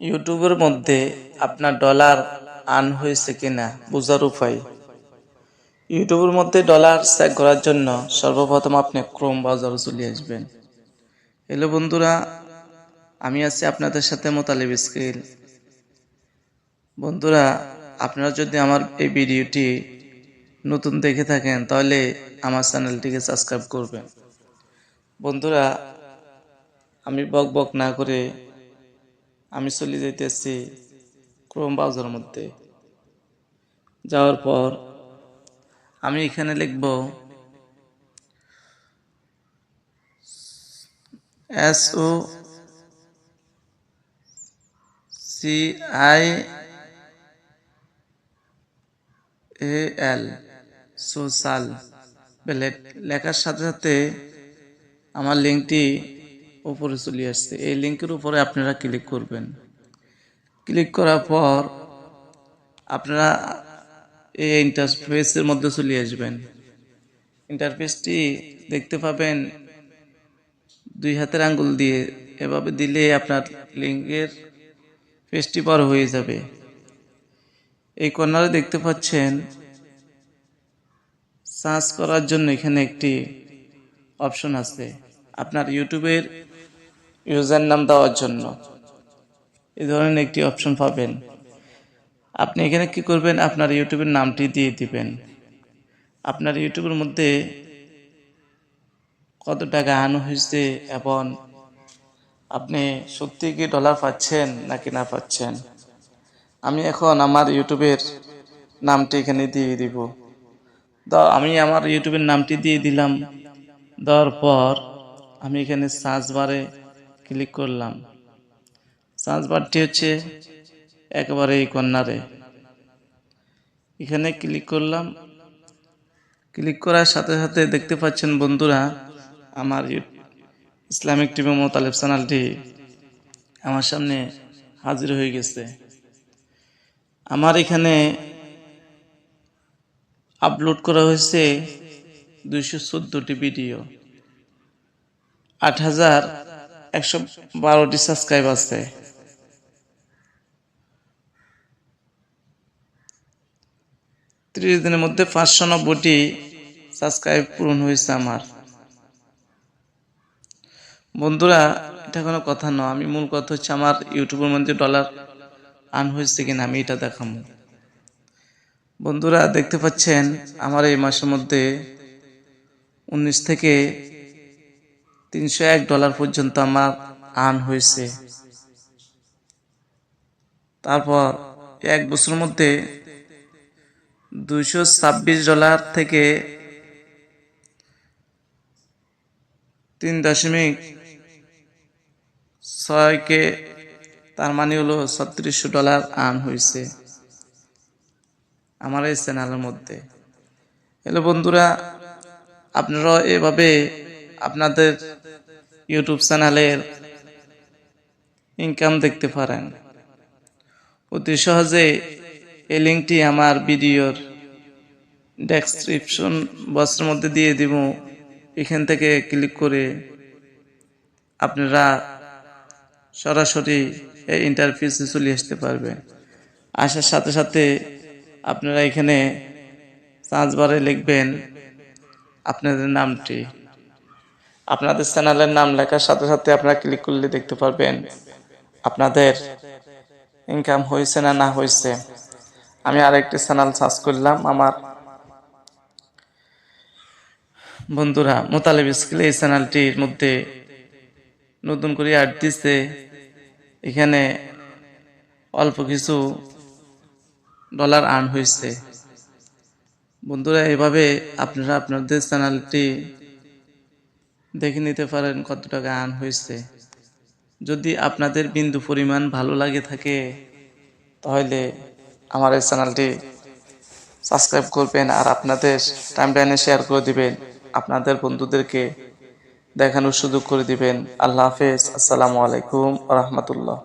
ইউটিউবের মধ্যে আপনার ডলার আর্ন হয়েছে কিনা বোঝার উপায়। ইউটিউবের মধ্যে ডলার চেক করার জন্য সর্বপ্রথম আপনি ক্রোম ব্রাউজারে চলে আসবেন। হ্যালো বন্ধুরা, আমি আছি আপনাদের সাথে মোতালিব স্কিল। বন্ধুরা, আপনারা যদি আমার এই ভিডিওটি নতুন দেখে থাকেন, তাহলে আমার চ্যানেলটিকে সাবস্ক্রাইব করবেন। বন্ধুরা, আমি বক বক না করে আমি চলে যাইতেছি ক্রোম ব্রাউজারের মধ্যে। যাওয়ার পর আমি এখানে লিখব S O C I L social লেখার সাথে সাথে আমার লিঙ্কটি উপরে চলে আসছে। এই লিঙ্কের উপরে আপনারা ক্লিক করবেন। ক্লিক করার পর আপনারা এই ইন্টারফেসের মধ্যে চলে আসবেন। ইন্টারফেসটি দেখতে পাবেন দুই হাতের আঙ্গুল দিয়ে। এভাবে দিলে আপনার লিঙ্কের পেজটি বড় হয়ে যাবে। এই কর্নারে দেখতে পাচ্ছেন সার্চ করার জন্য এখানে একটি অপশন আছে। আপনার ইউটিউবের ইউজার নাম দেওয়ার জন্য। এই ধরনের একটি অপশন পাবেন। আপনি এখানে কি করবেন? আপনার ইউটিউবের নামটি দিয়ে দিবেন। আপনার ইউটিউবের মধ্যে কত টাকা আনো হয়েছে এবং আপনি সত্যি কি ডলার পাচ্ছেন নাকি না পাচ্ছেন? আমি এখন আমার ইউটিউবের নামটি এখানে দিয়ে দিব। আমি আমার ইউটিউবের নামটি দিয়ে দিলাম। দেওয়ার পর আমি এখানে সার্চ বারে ক্লিক করলাম। সার্চ হচ্ছে একেবারে এই কর্নারে এখানে ক্লিক করলাম। ক্লিক করার সাথে সাথে দেখতে পাচ্ছেন বন্ধুরা, আমার ইসলামিক টিভি মোতালেব চ্যানেলটি আমার সামনে হাজির হয়ে গেছে। আমার এখানে আপলোড করা হয়েছে দুইশো চোদ্দোটি ভিডিও। আট হাজার একশো বারোটি সাবস্ক্রাইব আছে। ত্রিশ দিনের মধ্যে পাঁচশো নব্বইটি সাবস্ক্রাইব পূরণ হয়েছে আমার। বন্ধুরা, এটা কোনো কথা নয়। আমি মূল কথা হচ্ছে আমার ইউটিউবের মধ্যে ডলার আর্ন হয়েছে কিনা আমি এটা দেখাবো। বন্ধুরা, দেখতে পাচ্ছেন আমার এই মাসের মধ্যে উনিশ থেকে তিনশো এক ডলার পর্যন্ত আমার আর্ন হয়েছে। তারপর এক বছরের মধ্যে দুইশো ছাব্বিশ ডলার থেকে তিন দশমিক ছয়কে তার মানে হলো ছত্রিশশো ডলার আর্ন হয়েছে আমার এই চ্যানেলের মধ্যে। হ্যালো বন্ধুরা, আপনারাও এভাবে আপনাদের ইউটিউব চ্যানেলের ইনকাম দেখতে পারেন। অতি সহজে এই লিঙ্কটি আমার ভিডিওর ডেসক্রিপশন বক্সের মধ্যে দিয়ে দিব। এখান থেকে ক্লিক করে আপনারা সরাসরি এই ইন্টারফেসে চলে আসতে পারবে আসার সাথে সাথে আপনারা এখানে সার্চ বারে লিখবেন আপনাদের নামটি। আপনাদের চ্যানেলের নাম লেখার সাথে সাথে আপনারা ক্লিক করলে দেখতে পারবেন আপনাদের ইনকাম হয়েছে না না হয়েছে। আমি আরেকটি চ্যানেল সার্চ করলাম, আমার বন্ধুরা মোতালেব স্কিল এই চ্যানেলটির মধ্যে নতুন করে অ্যাড দিচ্ছে এখানে অল্প কিছু ডলার আর্ন হয়েছে। বন্ধুরা, এভাবে আপনারা আপনাদের চ্যানেলটি দেখে নিতে পারেন কত টাকা আন হয়েছে। যদি আপনাদের বিন্দু পরিমাণ ভালো লাগে থাকে, তাহলে আমার এই চ্যানেলটি সাবস্ক্রাইব করবেন আর আপনাদের টাইম টাইমে শেয়ার করে দিবেন। আপনাদের বন্ধুদেরকে দেখানোর সুযোগ করে দিবেন। আল্লাহ হাফেজ। আসসালামু আলাইকুম রহমতুল্লাহ।